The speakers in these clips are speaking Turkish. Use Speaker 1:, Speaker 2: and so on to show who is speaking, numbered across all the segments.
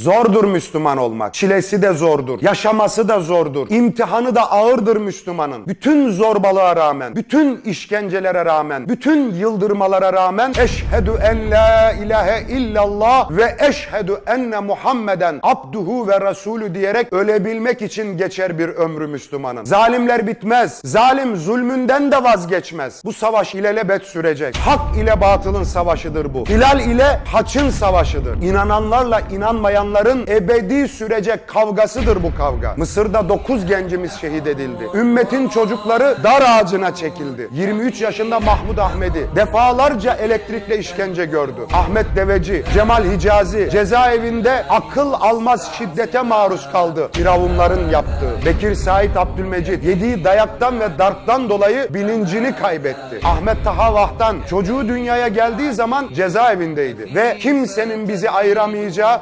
Speaker 1: Zordur Müslüman olmak. Çilesi de zordur. Yaşaması da zordur. İmtihanı da ağırdır Müslümanın. Bütün zorbalığa rağmen, bütün işkencelere rağmen, bütün yıldırmalara rağmen eşhedü en la ilahe illallah ve eşhedü enne Muhammeden abduhu ve resulü diyerek ölebilmek için geçer bir ömrü Müslümanın. Zalimler bitmez. Zalim zulmünden de vazgeçmez. Bu savaş ilelebet sürecek. Hak ile batılın savaşıdır bu. Hilal ile haçın savaşıdır. İnananlarla inanmayanların ebedi sürecek kavgasıdır bu kavga. Mısır'da 9 gencimiz şehit edildi. Ümmetin çocukları dar ağacına çekildi. 23 yaşında Mahmud Ahmedi defalarca elektrikle işkence gördü. Ahmet Deveci, Cemal Hicazi cezaevinde akıl almaz şiddete maruz kaldı. Firavunların yaptığı. Bekir Said Abdülmecid yediği dayaktan ve darptan dolayı bilincini kaybetti. Ahmet Taha Vahtan çocuğu dünyaya geldiği zaman cezaevindeydi ve kimsenin bizi ayıramayacağı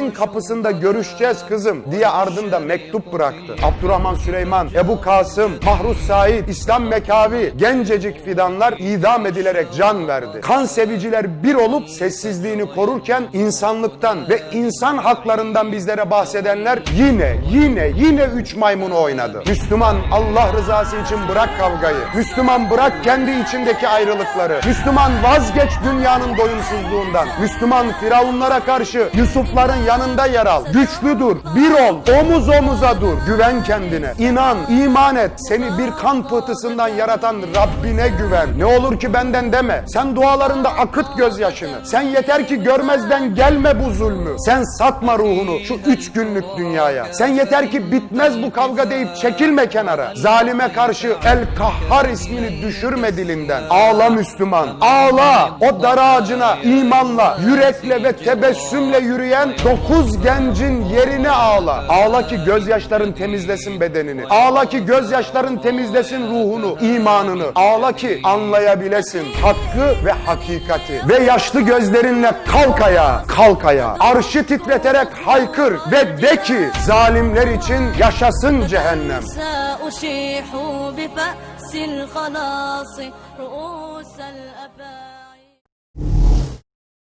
Speaker 1: cennetin kapısında görüşeceğiz kızım diye ardında mektup bıraktı. Abdurrahman Süleyman, Ebu Kasım, Mahrus Said, İslam Mekavi, gencecik fidanlar idam edilerek can verdi. Kan seviciler bir olup sessizliğini korurken insanlıktan ve insan haklarından bizlere bahsedenler yine yine yine üç maymunu oynadı. Müslüman Allah rızası için bırak kavgayı. Müslüman bırak kendi içindeki ayrılıkları. Müslüman vazgeç dünyanın doyumsuzluğundan. Müslüman firavunlara karşı Yusufların yanında yer al. Güçlü dur, bir ol, omuz omuza dur. Güven kendine, inan, iman et. Seni bir kan pıhtısından yaratan Rabbine güven. Ne olur ki benden deme. Sen dualarında akıt gözyaşını. Sen yeter ki görmezden gelme bu zulmü. Sen satma ruhunu şu üç günlük dünyaya. Sen yeter ki bitmez bu kavga deyip çekilme kenara. Zalime karşı El Kahhar ismini düşürme dilinden. Ağla Müslüman, ağla. O dar ağacına imanla, yürekle ve tebessümle yürüyen dokuz gencin yerine ağla. Ağla ki gözyaşların temizlesin bedenini. Ağla ki gözyaşların temizlesin ruhunu, imanını. Ağla ki anlayabilesin hakkı ve hakikati. Ve yaşlı gözlerinle kalk ayağa, kalk ayağa. Arşı titreterek haykır ve de ki zalimler için yaşasın cehennem.
Speaker 2: سأشيح بفأس الخلاص رؤوس الأباء